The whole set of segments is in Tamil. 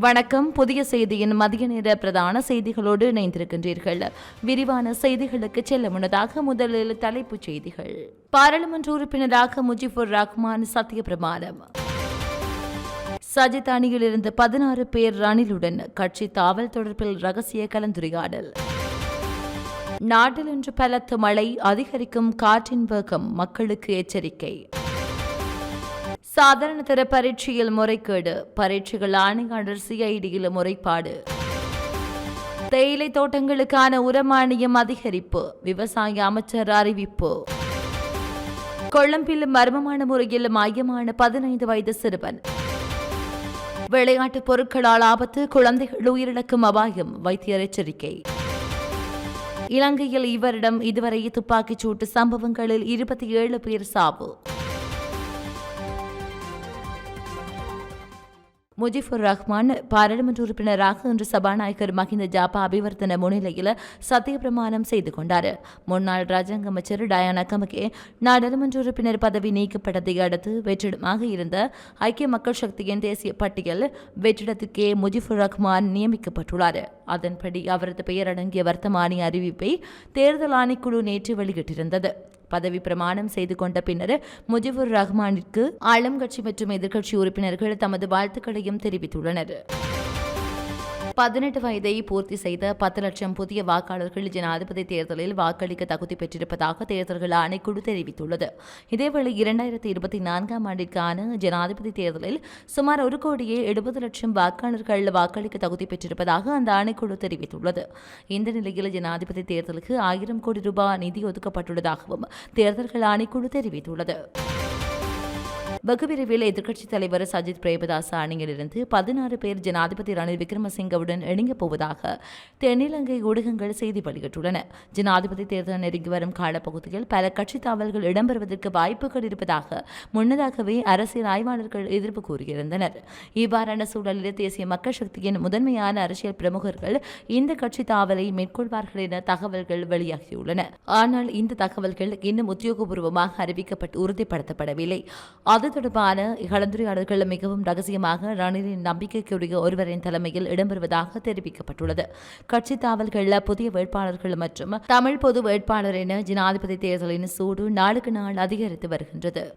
வணக்கம். புதிய செய்தியின் மதிய நேர பிரதான செய்திகளோடு இணைந்திருக்கின்றீர்கள். விரிவான செய்திகளுக்கு செல்ல முன்னதாக முதலில் தலைப்புச் செய்திகள். பாராளுமன்ற உறுப்பினராக முஜிபுர் ரஹ்மான் சத்தியப்பிரமாணம். சஜித் அணியில் இருந்து பதினாறு பேர் ரணிலுடன் கட்சி தாவல் தொடர்பில் ரகசிய கலந்துரையாடல். நாட்டில் இன்று பலத்த மழை அதிகரிக்கும் காற்றின் வேகம் மக்களுக்கு எச்சரிக்கை. சாதாரண தர பரீட்சையில் முறைகேடு பரீட்சைகள் ஆணையாளர் சிஐடியில் முறைப்பாடு. தேயிலை தோட்டங்களுக்கான உரமானியம் அதிகரிப்பு விவசாய அமைச்சர் அறிவிப்பு. கொழும்பில் மர்மமான முறையில் மையமான பதினைந்து வயது சிறுவன். விளையாட்டுப் பொருட்களால் ஆபத்து குழந்தைகள் உயிரிழக்கும் அபாயம் வைத்தியர் எச்சரிக்கை. இலங்கையில் இவரிடம் இதுவரை துப்பாக்கிச் சூட்டு சம்பவங்களில் இருபத்தி ஏழு பேர் சாவு. முஜிபுர் ரஹ்மான் பாராளுமன்ற உறுப்பினராக இன்று சபாநாயகர் மஹிந்த ஜாபா அபிவர்த்தன முன்னிலையில் சத்தியப்பிரமாணம் செய்து கொண்டார். முன்னாள் ராஜாங்க அமைச்சர் டயானா கமகே நாடாளுமன்ற உறுப்பினர் பதவி நீக்கப்பட்டதை அடுத்து வெற்றிடமாக இருந்த ஐக்கிய மக்கள் சக்தியின் தேசிய பட்டியல் வெற்றிடத்துக்கே முஜிபுர் ரஹ்மான் நியமிக்கப்பட்டுள்ளார். அதன்படி அவரது பெயர் அடங்கிய வர்த்தமானி அறிவிப்பை தேர்தல் ஆணைக்குழு நேற்று வெளியிட்டிருந்தது. பதவி பிரமாணம் செய்து கொண்ட பின்னர் முஜிபுர் ரஹ்மானிற்கு ஆளும் கட்சி மற்றும் எதிர்க்கட்சி உறுப்பினர்கள் தமது வாழ்த்துக்களையும் தெரிவித்துள்ளனர். பதினெட்டு வயதை பூர்த்தி செய்த பத்து லட்சம் புதிய வாக்காளர்கள் ஜனாதிபதி தேர்தலில் வாக்களிக்க தகுதி பெற்றிருப்பதாக தேர்தல்கள் ஆணைக்குழு தெரிவித்துள்ளது. இதேவேளை இரண்டாயிரத்தி இருபத்தி நான்காம் ஆண்டிற்கான ஜனாதிபதி தேர்தலில் சுமார் ஒரு கோடியே எழுபது லட்சம் வாக்காளர்கள் வாக்களிக்க தகுதி பெற்றிருப்பதாக அந்த ஆணைக்குழு தெரிவித்துள்ளது. இந்த நிலையில் ஜனாதிபதி தேர்தலுக்கு ஆயிரம் கோடி ரூபாய் நிதி ஒதுக்கப்பட்டுள்ளதாகவும் தேர்தல்கள் ஆணைக்குழு தெரிவித்துள்ளது. வெகு எதிர்க்கட்சித் தலைவர் சஜித் பிரேமதாச அணியிலிருந்து பதினாறு பேர் ஜனாதிபதி ரணில் விக்ரமசிங்கவுடன் இணங்கப் போவதாக தென்னிலங்கை ஊடகங்கள் செய்தி வெளியிட்டுள்ளன. ஜனாதிபதி தேர்தல் நெருங்கி வரும் காலப்பகுதியில் பல கட்சித் தாவல்கள் இடம்பெறுவதற்கு வாய்ப்புகள் இருப்பதாக முன்னதாகவே அரசியல் ஆய்வாளர்கள் எதிர்ப்பு கூறியிருந்தனர். இவ்வாறான சூழலில் தேசிய மக்கள் சக்தியின் முதன்மையான அரசியல் பிரமுகர்கள் இந்த கட்சி தாவலை மேற்கொள்வார்கள் என தகவல்கள் வெளியாகியுள்ளன. ஆனால் இந்த தகவல்கள் இன்னும் உத்தியோகபூர்வமாக அறிவிக்கப்பட்டு உறுதிப்படுத்தப்படவில்லை. அது தொடர்பான கலந்துரையாடல்கள் மிகவும் ரகசியமாக ரணிலின் நம்பிக்கைக்குரிய ஒருவரின் தலைமையில் இடம்பெறுவதாக தெரிவிக்கப்பட்டுள்ளது. கட்சி தாவல்களில் புதிய வேட்பாளர்கள் மற்றும் தமிழ் பொது வேட்பாளர் என ஜனாதிபதி தேர்தலின் சூடு நாளுக்கு நாள் அதிகரித்து வருகின்றது.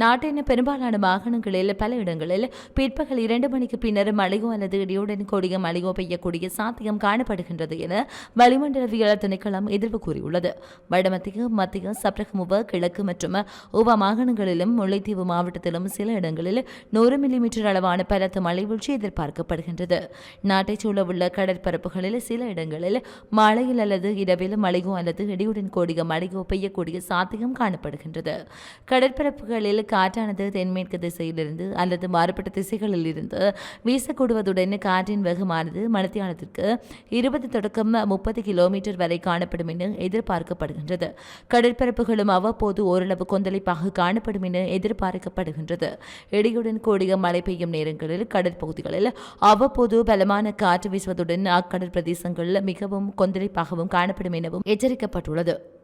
நாட்டின் பெரும்பாலான மாகாணங்களில் பல இடங்களில் பிற்பகல் இரண்டு மணிக்கு பின்னர் மழையோ அல்லது இடியுடன் கூடிய மழையோ பெய்யக்கூடிய சாத்தியம் காணப்படுகின்றது என வளிமண்டலவியல் திணைக்களம் எதிர்ப்பு கூறியுள்ளது. வடமத்திய மத்திய சப்ரகமுவ கிழக்கு மற்றும் உப மாகாணங்களிலும் முல்லைத்தீவு மாவட்டத்திலும் சில இடங்களில் நூறு மில்லிமீட்டர் அளவான பலத்த மழை வீழ்ச்சி எதிர்பார்க்கப்படுகின்றது. நாட்டைச் சூழவுள்ள கடற்பரப்புகளில் சில இடங்களில் மழையில் அல்லது இரவில் மழையோ அல்லது இடியுடன் கூடிய மழையோ பெய்யக்கூடிய சாத்தியம் காணப்படுகின்றது. கடற்பரப்புகளில் காற்றானது தென்மேற்கு திசையிலிருந்து அல்லது மாறுபட்ட திசைகளில் இருந்து வீசக்கூடுவதுடன் காற்றின் வேகமானது மணித்தியாலத்திற்கு இருபது தொடக்கம் முப்பது கிலோமீட்டர் வரை காணப்படும் என எதிர்பார்க்கப்படுகின்றது. கடற்பரப்புகளும் அவ்வப்போது ஓரளவு கொந்தளிப்பாக காணப்படும் என எதிர்பார்க்கப்படுகின்றது. இடியுடன் கூடிய மழை பெய்யும் நேரங்களில் கடற்பகுதிகளில் அவ்வப்போது பலமான காற்று வீசுவதுடன் அக்கடல் பிரதேசங்கள் மிகவும் கொந்தளிப்பாகவும் காணப்படும் எனவும் எச்சரிக்கப்பட்டுள்ளது.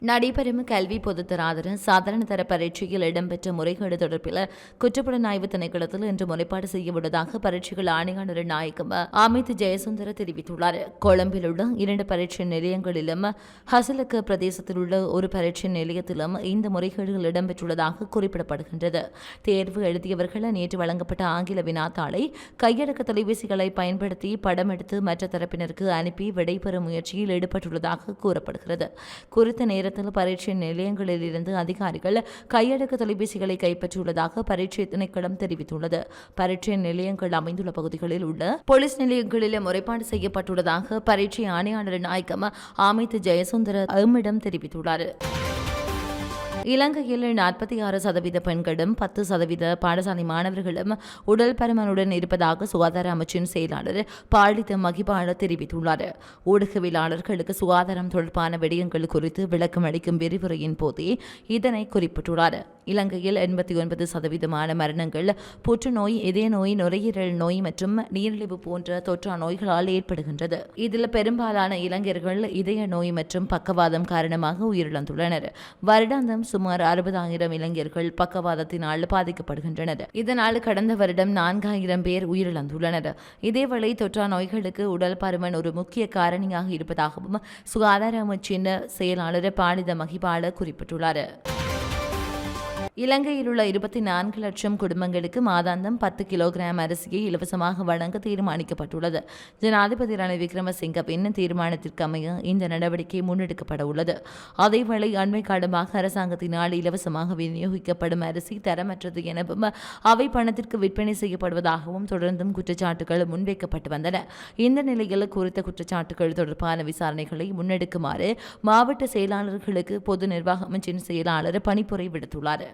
நடைபெறும் கல்வி பொதுத்தராதர சாதாரண தர பரீட்சையில் இடம்பெற்ற முறைகேடு தொடர்பில் குற்றப்புலனாய்வு திணைக்களத்தில் இன்று முறைப்பாடு செய்யப்படுவதாக பரீட்சைகள் ஆணையாளர் நாயகம் அமித் ஜெயசுந்தர தெரிவித்துள்ளார். கொழும்பில் உள்ள இரண்டு பரீட்சை நிலையங்களிலும் ஹசலக்க பிரதேசத்தில் உள்ள ஒரு பரீட்சை நிலையத்திலும் இந்த முறைகேடுகள் இடம்பெற்றுள்ளதாக குறிப்பிடப்படுகின்றது. தேர்வு எழுதியவர்கள் நேற்று வழங்கப்பட்ட ஆங்கில வினாத்தாளை கையடக்க தொலைபேசிகளை பயன்படுத்தி படம் எடுத்து மற்ற தரப்பினருக்கு அனுப்பி விடைபெறும் முயற்சியில் ஈடுபட்டுள்ளதாக கூறப்படுகிறது. குறித்த நேரத்தில் பரீட்சை நிலையங்களில் இருந்து அதிகாரிகள் கையடக்க தொலைபேசிகளை கைப்பற்றியுள்ளதாக பரீட்சை திணைக்களம் தெரிவித்துள்ளது. பரீட்சை நிலையங்கள் அமைந்துள்ள பகுதிகளில் உள்ள போலீஸ் நிலையங்களில் முறைப்பாடு செய்யப்பட்டுள்ளதாக பரீட்சை ஆணையாளர் நாயகம் அமித் ஜெயசுந்தர அம்மிடம் தெரிவித்துள்ளார். இலங்கையில் நாற்பத்தி ஆறு சதவீத பெண்களும் பத்து சதவீத பாடசாலை மாணவர்களும் உடல் பருமனுடன் இருப்பதாக சுகாதார அமைச்சின் செயலாளர் பாலித மகிபால தெரிவித்துள்ளார். ஊடகவியலாளர்களுக்கு சுகாதாரம் தொடர்பான விடயங்கள் குறித்து விளக்கம் அளிக்கும் விரிவுரையின் போதே இதனை குறிப்பிட்டுள்ளார். இலங்கையில் எண்பத்தி ஒன்பது சதவீதமான மரணங்கள் புற்றுநோய் இதய நோய் நுரையீரல் நோய் மற்றும் நீரிழிவு போன்ற தொற்றா நோய்களால் ஏற்படுகின்றது. இதில் பெரும்பாலான இளைஞர்கள் இதய நோய் மற்றும் பக்கவாதம் காரணமாக உயிரிழந்துள்ளனர். வருடாந்தம் சுமார் அறுபதாயிரம் இளைஞர்கள் பக்கவாதத்தினால் பாதிக்கப்படுகின்றனர். இதனால் கடந்த வருடம் நான்காயிரம் பேர் உயிரிழந்துள்ளனர். இதேவேளை தொற்றா நோய்களுக்கு உடல் பருமன் ஒரு முக்கிய காரணியாக இருப்பதாகவும் சுகாதார அமைச்சின் செயலாளர் பாலித மகிபால குறிப்பிட்டுள்ளார். இலங்கையில் உள்ள இருபத்தி நான்கு லட்சம் குடும்பங்களுக்கு மாதாந்தம் பத்து கிலோகிராம் அரிசியை இலவசமாக வழங்க தீர்மானிக்கப்பட்டுள்ளது. ஜனாதிபதி ரணில் விக்ரமசிங்கவின் தீர்மானத்திற்கு அமைய இந்த நடவடிக்கை முன்னெடுக்கப்பட உள்ளது அதேவேளை அண்மை காலமாக அரசாங்கத்தினால் இலவசமாக விநியோகிக்கப்படும் அரிசி தரமற்றது எனவும் அவை பணத்திற்கு விற்பனை செய்யப்படுவதாகவும் தொடர்ந்தும் குற்றச்சாட்டுகள் முன்வைக்கப்பட்டு வந்தன. இந்த நிலையில் குறித்த குற்றச்சாட்டுகள் தொடர்பான விசாரணைகளை முன்னெடுக்குமாறு மாவட்ட செயலாளர்களுக்கு பொது நிர்வாக அமைச்சின் செயலாளர் பணிப்புரை விடுத்துள்ளார்.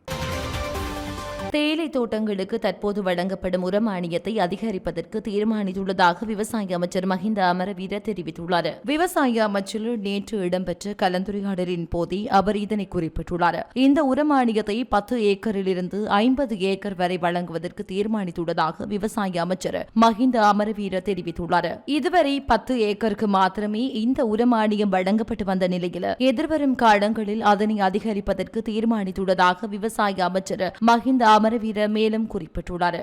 தேயிலை தோட்டங்களுக்கு தற்போது வழங்கப்படும் உர மானியத்தை அதிகரிப்பதற்கு தீர்மானித்துள்ளதாக விவசாய அமைச்சர் மஹிந்த அமரவீர தெரிவித்துள்ளார். விவசாய அமைச்சர் நேற்று இடம்பெற்ற கலந்துரையாடலின் போதே அவர் இதனை குறிப்பிட்டுள்ளார். இந்த உர மானியத்தை பத்து ஏக்கரிலிருந்து ஐம்பது ஏக்கர் வரை வழங்குவதற்கு தீர்மானித்துள்ளதாக விவசாய அமைச்சர் மஹிந்த அமரவீர தெரிவித்துள்ளார். இதுவரை பத்து ஏக்கருக்கு மாத்திரமே இந்த உரமானியம் வழங்கப்பட்டு வந்த நிலையில் எதிர்வரும் காலங்களில் அதனை அதிகரிப்பதற்கு தீர்மானித்துள்ளதாக விவசாய அமைச்சர் மஹிந்த அமரவீர மேலும் குறிப்பிட்டுள்ளார்.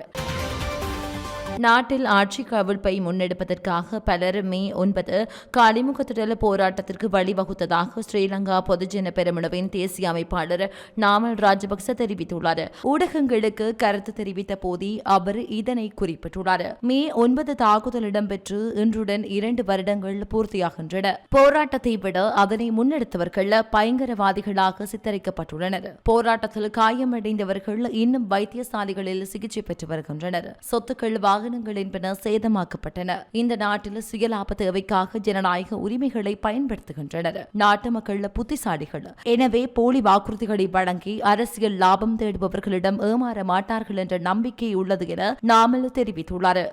நாட்டில் ஆட்சி கவிழ்ப்பை முன்னெடுப்பதற்காக பலர் மே ஒன்பது காலிமுகத்திடல் போராட்டத்திற்கு வழிவகுத்ததாக ஸ்ரீலங்கா பொதுஜன பெருமளவின் தேசிய அமைப்பாளர் நாமல் ராஜபக்ச தெரிவித்துள்ளார். ஊடகங்களுக்கு கருத்து தெரிவித்த போதே அவர் இதனை குறிப்பிட்டுள்ளார். மே ஒன்பது தாக்குதல் இடம்பெற்று இன்றுடன் இரண்டு வருடங்கள் பூர்த்தியாகின்றன. போராட்டத்தை விட அதனை முன்னெடுத்தவர்கள் பயங்கரவாதிகளாக சித்தரிக்கப்பட்டுள்ளனர். போராட்டத்தில் காயமடைந்தவர்கள் இன்னும் வைத்தியசாலைகளில் சிகிச்சை பெற்று வருகின்றனர். சொத்துக்கள் வாகனங்கள் என்பன சேதமாக்கப்பட்டன. இந்த நாட்டில் சுயலாப தேவைக்காக ஜனநாயக உரிமைகளை பயன்படுத்துகின்றனர். நாட்டு மக்கள் புத்திசாலிகள். எனவே போலி வாக்குறுதிகளை வழங்கி அரசியல் லாபம் தேடுபவர்களிடம் ஏமாற மாட்டார்கள் என்ற நம்பிக்கை உள்ளது என நாமல் தெரிவித்துள்ளார்.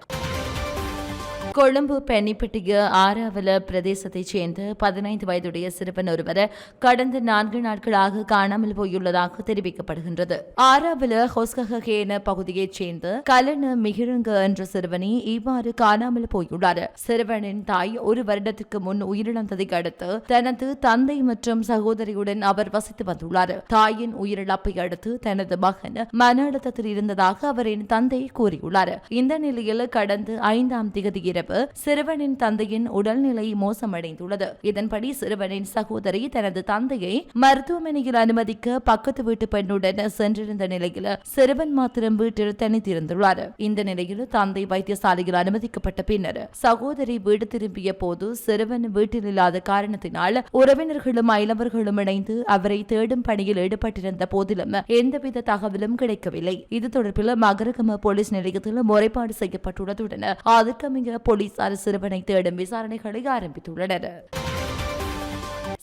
கொழும்பு பெண்ணிப்பட்டிய ஆறாவல பிரதேசத்தைச் சேர்ந்த பதினைந்து வயதுடைய சிறுவன் ஒருவர் கடந்த நான்கு நாட்களாக காணாமல் போயுள்ளதாக தெரிவிக்கப்படுகின்றது. ஆறாவல ஹொஸ்கஹேன பகுதியைச் சேர்ந்த கலன மிகிருங்க என்ற சிறுவனை இவ்வாறு காணாமல் போயுள்ளார். சிறுவனின் தாய் ஒரு வருடத்திற்கு முன் உயிரிழந்ததை அடுத்து தனது தந்தை மற்றும் சகோதரியுடன் அவர் வசித்து வந்துள்ளார். தாயின் உயிரிழப்பை அடுத்து தனது மகன் மன அழுத்தத்தில் இருந்ததாக அவரின் தந்தை கூறியுள்ளார். இந்த நிலையில் கடந்த ஐந்தாம் திகதி இரவு சிறுவனின் தந்தையின் உடல்நிலை மோசமடைந்துள்ளது. இதன்படி சிறுவனின் சகோதரி தனது தந்தையை மருத்துவமனையில் அனுமதிக்க பக்கத்து வீட்டு பெண்ணுடன் சென்றிருந்த நிலையில் சிறுவன் மாத்திரம் வீட்டில் தனித்திருந்துள்ளார். இந்த நிலையில் தந்தை வைத்தியசாலையில் அனுமதிக்கப்பட்ட பின்னர் சகோதரி வீடு திரும்பிய போது சிறுவன் வீட்டில் இல்லாத காரணத்தினால் உறவினர்களும் அயலவர்களும் இணைந்து அவரை தேடும் பணியில் ஈடுபட்டிருந்த போதிலும் எந்தவித தகவலும் கிடைக்கவில்லை. இது தொடர்பில் மகரகம போலீஸ் நிலையத்தில் முறைப்பாடு செய்யப்பட்டுள்ளதுடன் அதற்கமைய போலீசார் சிறுவனை தேடும் விசாரணைகளை ஆரம்பித்துள்ளனர்.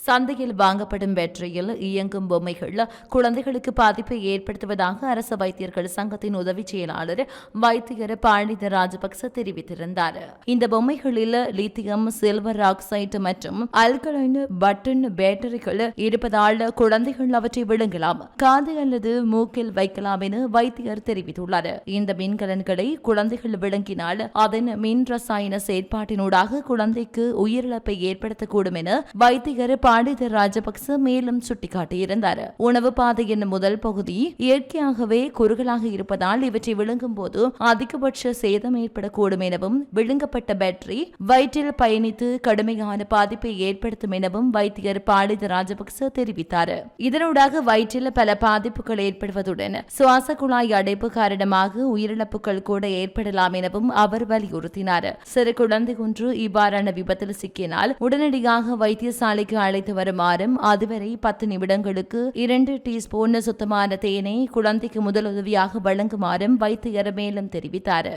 சந்தையில் வாங்கப்படும் பேட்டரியில் இயங்கும் பொம்மைகள் குழந்தைகளுக்கு பாதிப்பை ஏற்படுத்துவதாக அரசு வைத்தியர்கள் சங்கத்தின் உதவி செயலாளர் வைத்தியர் பாண்டித ராஜபக்ச தெரிவித்திருந்தார். இந்த பொம்மைகளில் லித்தியம் சில்வர் ஆக்சைடு மற்றும் அல்கலைன் பட்டன் பேட்டரிகள் இருப்பதால் குழந்தைகள் அவற்றை விழுங்கலாம் காது அல்லது மூக்கில் வைக்கலாம் என வைத்தியர் தெரிவித்துள்ளார். இந்த மின்கலன்களை குழந்தைகள் விளங்கினால் அதன் மின் ரசாயன செயற்பாட்டினூடாக குழந்தைக்கு உயிரிழப்பை ஏற்படுத்தக்கூடும் என வைத்தியர் பாண்டித ராஜபக்ச மேலும் சுட்டிக்காட்டியிருந்தார். உணவு பாதையின் முதல் பகுதி இயற்கையாகவே குறுகலாக இருப்பதால் இவற்றை விழுங்கும் போது அதிகபட்ச சேதம் ஏற்படக்கூடும் எனவும் விழுங்கப்பட்ட பேட்டரி வயிற்றில் பயணித்து கடுமையான பாதிப்பை ஏற்படுத்தும் எனவும் வைத்தியர் பாடித ராஜபக்ச தெரிவித்தார். இதனூடாக வயிற்றில் பல பாதிப்புகள் ஏற்படுவதுடன் சுவாச குழாய் அடைப்பு காரணமாக உயிரிழப்புகள் கூட ஏற்படலாம் எனவும் அவர் வலியுறுத்தினார். சிறு குழந்தை ஒன்று இவ்வாறான விபத்தில் சிக்கினால் உடனடியாக வைத்தியசாலைக்கு அழைத்து வருமாறும் அதுவரை பத்து நிமிடங்களுக்கு இரண்டு டீஸ்பூன் சுத்தமான தேனை குழந்தைக்கு முதலுதவியாக வழங்குமாறும் வைத்தியர் மேலும் தெரிவித்தார்.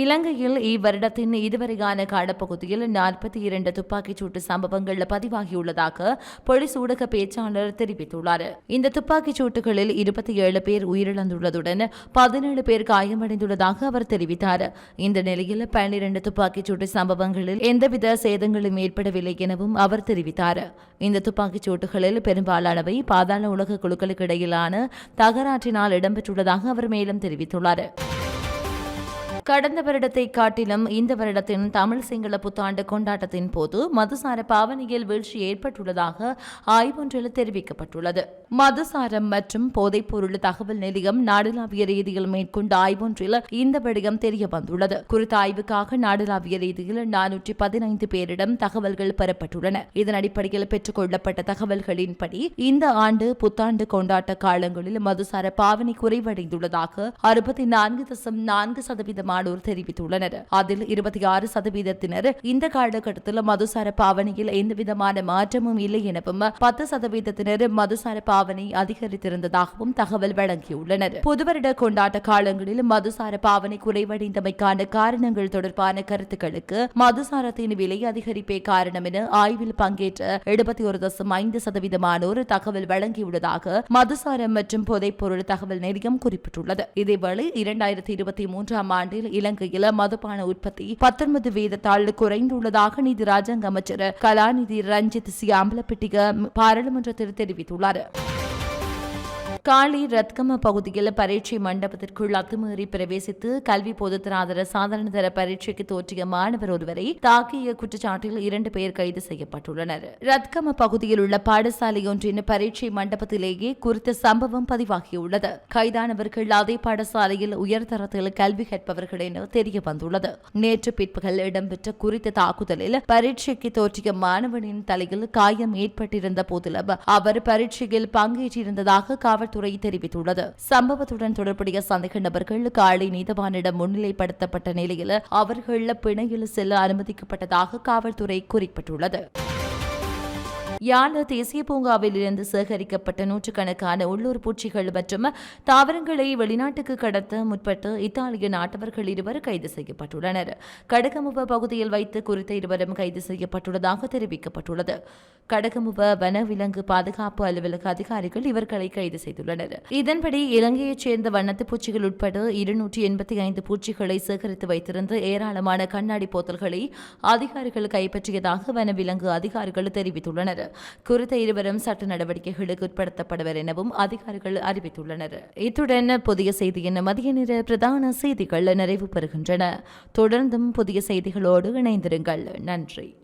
இலங்கையில் இவ்வருடத்தின் இதுவரையான காலப்பகுதியில் நாற்பத்தி இரண்டு துப்பாக்கிச் சூட்டு சம்பவங்கள் பதிவாகியுள்ளதாக போலீஸ் ஊடக பேச்சாளர் தெரிவித்துள்ளார். இந்த துப்பாக்கிச் சூட்டுகளில் இருபத்தி ஏழு பேர் உயிரிழந்துள்ளதுடன் பதினேழு பேர் காயமடைந்துள்ளதாக அவர் தெரிவித்தார். இந்த நிலையில் பன்னிரண்டு துப்பாக்கிச் சூட்டு சம்பவங்களில் எந்தவித சேதங்களும் ஏற்படவில்லை எனவும் அவர் தெரிவித்தார். இந்த துப்பாக்கிச் சூட்டுகளில் பெரும்பாலானவை பாதாள உலக குழுக்களுக்கு இடையிலான தகராற்றினால் இடம்பெற்றுள்ளதாக அவர் மேலும் தெரிவித்துள்ளார். கடந்த வருடத்தை காட்டிலும் இந்த வருடத்தின் தமிழ் சிங்கள புத்தாண்டு கொண்டாட்டத்தின் போது மதுசார பாவனையில் வீழ்ச்சி ஏற்பட்டுள்ளதாக ஆய்வொன்றில் தெரிவிக்கப்பட்டுள்ளது. மதுசாரம் மற்றும் போதைப்பொருள் தகவல் நிலையம் நாடுலாவிய ரீதியில் மேற்கொண்ட ஆய்வொன்றில் இந்த விடயம் தெரிய வந்துள்ளது குறித்த ஆய்வுக்காக நாடுலாவிய ரீதியில் நானூற்றி பதினைந்து பேரிடம் தகவல்கள் பெறப்பட்டுள்ளன. இதன் அடிப்படையில் பெற்றுக் கொள்ளப்பட்ட தகவல்களின்படி இந்த ஆண்டு புத்தாண்டு கொண்டாட்ட காலங்களில் மதுசார பாவனை குறைவடைந்துள்ளதாக அறுபத்தி நான்கு தசம் நான்கு சதவீதம் மாணோர் தெரிவித்துள்ளனர். அதில் இருபத்தி ஆறு சதவீதத்தினர் இந்த காலகட்டத்தில் மதுசார பாவனையில் எந்தவிதமான மாற்றமும் இல்லை எனவும் பத்து சதவீதத்தினர் மதுசார பாவனை அதிகரித்திருந்ததாகவும் தகவல் வழங்கியுள்ளனர். புதுவருட கொண்டாட்ட காலங்களில் மதுசார பாவனை குறைவடைந்தமைக்கான காரணங்கள் தொடர்பான கருத்துக்களுக்கு மதுசாரத்தின் விலை அதிகரிப்பே காரணம் என ஆய்வில் பங்கேற்ற எழுபத்தி ஒரு தசம் ஐந்து சதவீதமானோர் தகவல் வழங்கியுள்ளதாக மதுசாரம் மற்றும் போதைப்பொருள் தகவல் நிலையம் குறிப்பிட்டுள்ளது. இதேவேளை இரண்டாயிரத்தி இருபத்தி மூன்றாம் ஆண்டில் இலங்கையில் மதுபான உற்பத்தி பத்தொன்பது வீதத்தால் குறைந்துள்ளதாக நிதி ராஜாங்க அமைச்சர் கலாநிதி ரஞ்சித் சியாம்பலப்பிட்டிக பாராளுமன்றத்தில் தெரிவித்துள்ளார். காளி ரத்கம பகுதியில் பரீட்சை மண்டபத்திற்குள் அத்துமீறி பிரவேசித்து கல்வி பொதுத்தராதர சாதாரண தர பரீட்சைக்கு தோற்றிய மாணவர் ஒருவரை தாக்கிய குற்றச்சாட்டில் இரண்டு பேர் கைது செய்யப்பட்டுள்ளனர். ரத்கம பகுதியில் உள்ள பாடசாலை ஒன்றின் பரீட்சை மண்டபத்திலேயே குறித்த சம்பவம் பதிவாகியுள்ளது. கைதானவர்கள் அதே பாடசாலையில் உயர்தரத்தில் கல்வி கற்பவர்கள் என தெரிய வந்துள்ளது நேற்று பிற்பகல் இடம்பெற்ற குறித்த தாக்குதலில் பரீட்சைக்கு தோற்றிய மாணவனின் தலையில் காயம் ஏற்பட்டிருந்த போதிலும் அவர் பரீட்சையில் பங்கேற்றிருந்ததாக காவல்துறை காவல்துறை தெரிவித்துள்ளது. சம்பவத்துடன் தொடர்புடைய சந்தேக நபர்கள் காலை நீதவானிடம் முன்னிலைப்படுத்தப்பட்ட நிலையில் அவர்கள் பிணையில் செல்ல அனுமதிக்கப்பட்டதாக காவல்துறை குறிப்பிட்டுள்ளது. யாழ் தேசிய பூங்காவில் இருந்து சேகரிக்கப்பட்ட நூற்றுக்கணக்கான உள்ளூர் பூச்சிகள் மற்றும் தாவரங்களை வெளிநாட்டுக்கு கடத்த முற்பட்டு இத்தாலிய நாட்டவர்கள் இருவர் கைது செய்யப்பட்டுள்ளனர். கடகமுவ பகுதியில் வைத்து குறித்த இருவரும் கைது செய்யப்பட்டுள்ளதாக தெரிவிக்கப்பட்டுள்ளது. கடகமுவ வனவிலங்கு பாதுகாப்பு அலுவலக அதிகாரிகள் இவர்களை கைது செய்துள்ளனர். இதன்படி இலங்கையைச் சேர்ந்த வண்ணத்து பூச்சிகள் உட்பட இருநூற்றி எண்பத்தி ஐந்து பூச்சிகளை சேகரித்து வைத்திருந்த ஏராளமான கண்ணாடி போத்தல்களை அதிகாரிகள் கைப்பற்றியதாக வனவிலங்கு அதிகாரிகள் தெரிவித்துள்ளனர். குறித்த இருவரும் சட்ட நடவடிக்கைகளுக்கு உட்படுத்தப்படுவர் எனவும் அதிகாரிகள் அறிவித்துள்ளனர். இத்துடன் புதிய செய்தியின் மதிய நேர பிரதான செய்திகள் நிறைவு பெறுகின்றன. தொடர்ந்தும் புதிய செய்திகளோடு இணைந்திருங்கள். நன்றி.